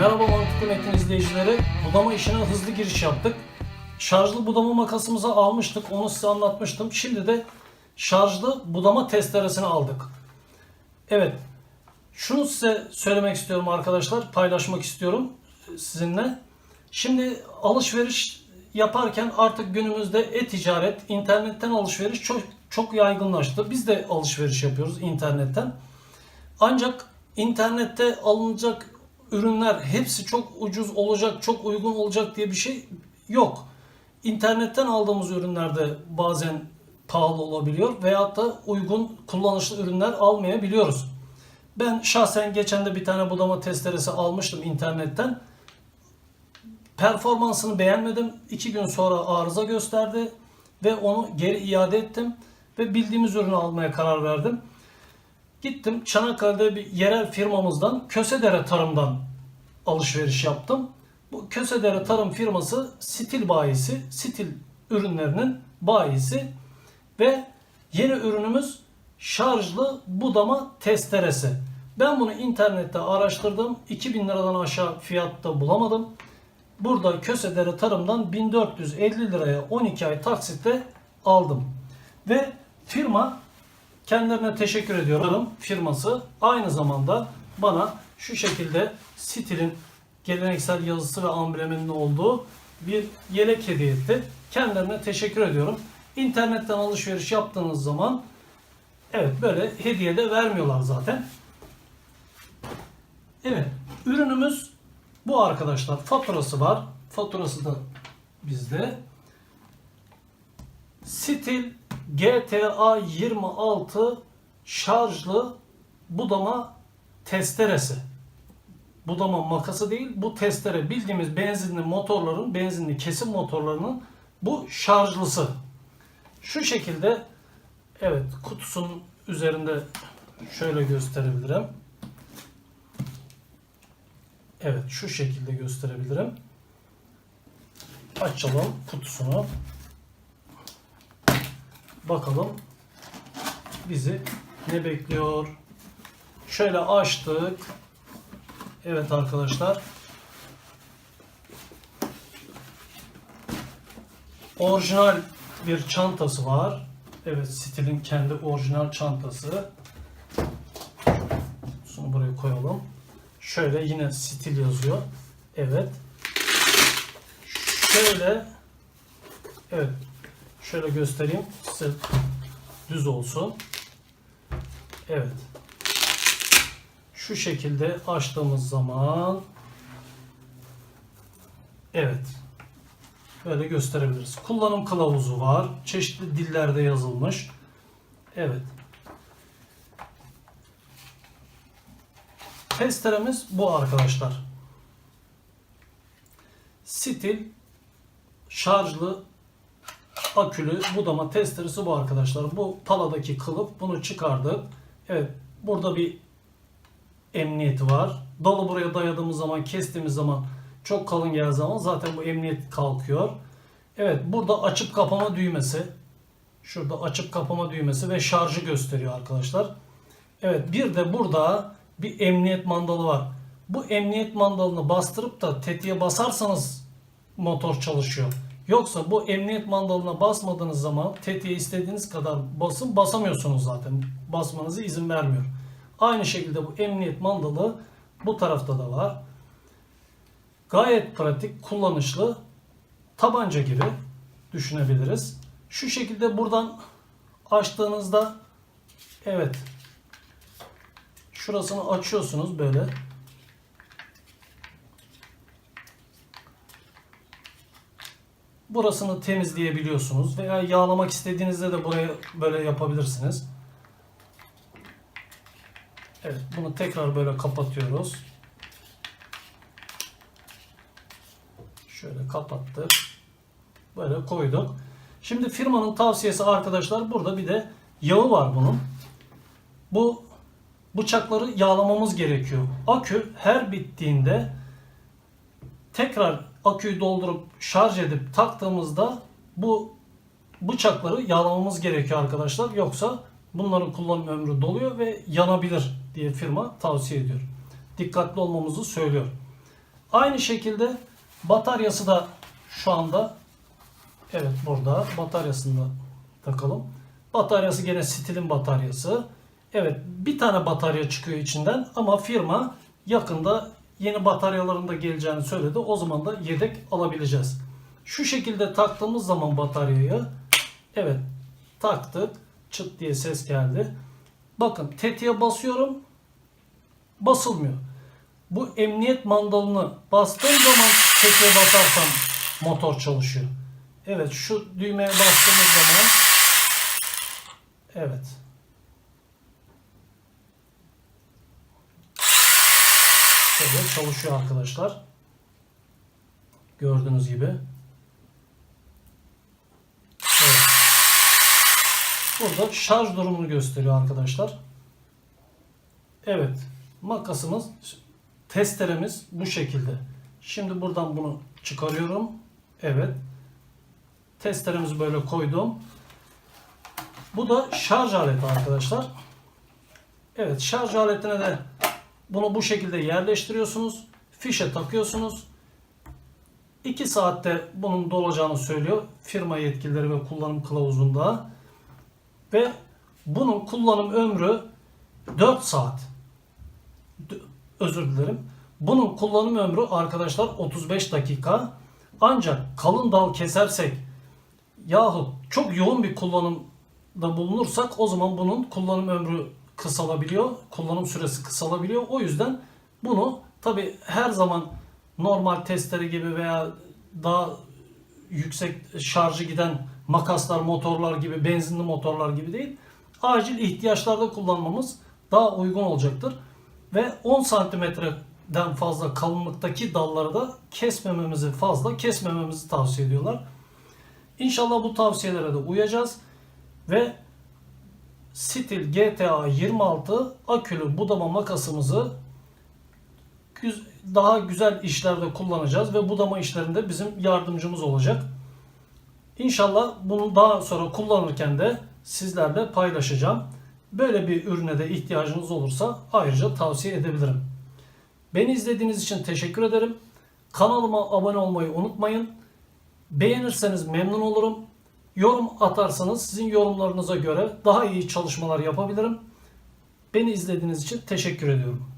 Merhaba Mantıklı Metin izleyicileri. Budama işine hızlı giriş yaptık. Şarjlı budama makasımızı almıştık. Onu size anlatmıştım. Şimdi de şarjlı budama testeresini aldık. Evet. Şunu size söylemek istiyorum arkadaşlar. Paylaşmak istiyorum sizinle. Şimdi alışveriş yaparken artık günümüzde e-ticaret, internetten alışveriş çok çok yaygınlaştı. Biz de alışveriş yapıyoruz internetten. Ancak internette alınacak ürünler hepsi çok ucuz olacak, çok uygun olacak diye bir şey yok. İnternetten aldığımız ürünlerde bazen pahalı olabiliyor veyahut da uygun kullanışlı ürünler almayabiliyoruz. Ben şahsen geçen de bir tane budama testeresi almıştım internetten. Performansını beğenmedim. İki gün sonra arıza gösterdi ve onu geri iade ettim ve bildiğimiz ürünü almaya karar verdim. Gittim Çanakkale'de bir yerel firmamızdan Kösedere Tarım'dan alışveriş yaptım. Bu Kösedere Tarım firması stil bayisi, stil ürünlerinin bayisi ve yeni ürünümüz şarjlı budama testeresi. Ben bunu internette araştırdım. 2000 liradan aşağı fiyatta bulamadım. Burada Kösedere Tarım'dan 1450 liraya 12 ay taksitle aldım. Ve firma Kendilerine teşekkür ediyorum. Firması aynı zamanda bana şu şekilde Stil'in geleneksel yazısı ve ambleminin olduğu bir yelek hediye etti. Kendilerine teşekkür ediyorum. İnternetten alışveriş yaptığınız zaman evet böyle hediye de vermiyorlar zaten. Evet ürünümüz bu arkadaşlar. Faturası var. Faturası da bizde. Stil GTA 26 şarjlı budama testeresi. Budama makası değil, bu testere bildiğimiz benzinli motorların, benzinli kesim motorlarının bu şarjlısı. Şu şekilde evet kutusunun üzerinde şöyle gösterebilirim. Evet şu şekilde gösterebilirim. Açalım kutusunu. Bakalım bizi ne bekliyor. Şöyle açtık. Evet arkadaşlar. Orijinal bir çantası var. Evet Stil'in kendi orijinal çantası. Şunu buraya koyalım. Şöyle yine Stil yazıyor. Evet. Şöyle Evet Şöyle göstereyim size düz olsun. Evet. Şu şekilde açtığımız zaman evet böyle gösterebiliriz. Kullanım kılavuzu var. Çeşitli dillerde yazılmış. Evet. Testeremiz bu arkadaşlar. Stil şarjlı akülü budama testeresi bu arkadaşlar. Bu paladaki kılıf bunu çıkardık. Evet burada bir emniyeti var. Dalı buraya dayadığımız zaman kestiğimiz zaman çok kalın geldiği zaman zaten bu emniyet kalkıyor. Evet burada açıp kapama düğmesi. Şurada açıp kapama düğmesi ve şarjı gösteriyor arkadaşlar. Evet bir de burada bir emniyet mandalı var. Bu emniyet mandalını bastırıp da tetiğe basarsanız motor çalışıyor. Yoksa bu emniyet mandalına basmadığınız zaman tetiğe istediğiniz kadar basın basamıyorsunuz zaten. Basmanızı izin vermiyor. Aynı şekilde bu emniyet mandalı bu tarafta da var. Gayet pratik, kullanışlı. Tabanca gibi düşünebiliriz. Şu şekilde buradan açtığınızda evet şurasını açıyorsunuz böyle. Burasını temizleyebiliyorsunuz veya yağlamak istediğinizde de buraya böyle yapabilirsiniz. Evet bunu tekrar böyle kapatıyoruz. Şöyle kapattık. Böyle koyduk. Şimdi firmanın tavsiyesi arkadaşlar burada bir de yağı var bunun. Bu bıçakları yağlamamız gerekiyor. Akü her bittiğinde tekrar aküyü doldurup şarj edip taktığımızda bu bıçakları yağlamamız gerekiyor arkadaşlar. Yoksa bunların kullanım ömrü doluyor ve yanabilir diye firma tavsiye ediyor. Dikkatli olmamızı söylüyor. Aynı şekilde bataryası da şu anda evet burada bataryasını da takalım. Bataryası gene stilin bataryası. Evet bir tane batarya çıkıyor içinden ama firma yakında yeni bataryaların da geleceğini söyledi. O zaman da yedek alabileceğiz. Şu şekilde taktığımız zaman bataryayı evet taktık. Çıt diye ses geldi. Bakın tetiğe basıyorum. Basılmıyor. Bu emniyet mandalını bastığım zaman tetiğe basarsam motor çalışıyor. Evet şu düğmeye bastığımız zaman evet. Şöyle çalışıyor arkadaşlar. Gördüğünüz gibi. Evet. Burada şarj durumunu gösteriyor arkadaşlar. Evet. Makasımız, testeremiz bu şekilde. Şimdi buradan bunu çıkarıyorum. Evet. Testeremizi böyle koydum. Bu da şarj aleti arkadaşlar. Evet şarj aletine de bunu bu şekilde yerleştiriyorsunuz. Fişe takıyorsunuz. 2 saatte bunun dolacağını söylüyor firma yetkilileri ve kullanım kılavuzunda. Ve bunun kullanım ömrü 4 saat. Özür dilerim. Bunun kullanım ömrü arkadaşlar 35 dakika. Ancak kalın dal kesersek yahut çok yoğun bir kullanımda bulunursak o zaman bunun kullanım ömrü kısalabiliyor. Kullanım süresi kısalabiliyor. O yüzden bunu tabi her zaman normal testere gibi veya daha yüksek şarjı giden makaslar, motorlar gibi, benzinli motorlar gibi değil. Acil ihtiyaçlarda kullanmamız daha uygun olacaktır. Ve 10 santimetreden fazla kalınlıktaki dalları da kesmememizi fazla kesmememizi tavsiye ediyorlar. İnşallah bu tavsiyelere de uyacağız. Ve Stil GTA 26 akülü budama makasımızı daha güzel işlerde kullanacağız ve budama işlerinde bizim yardımcımız olacak. İnşallah bunu daha sonra kullanırken de sizlerle paylaşacağım. Böyle bir ürüne de ihtiyacınız olursa ayrıca tavsiye edebilirim. Beni izlediğiniz için teşekkür ederim. Kanalıma abone olmayı unutmayın. Beğenirseniz memnun olurum. Yorum atarsanız sizin yorumlarınıza göre daha iyi çalışmalar yapabilirim. Beni izlediğiniz için teşekkür ediyorum.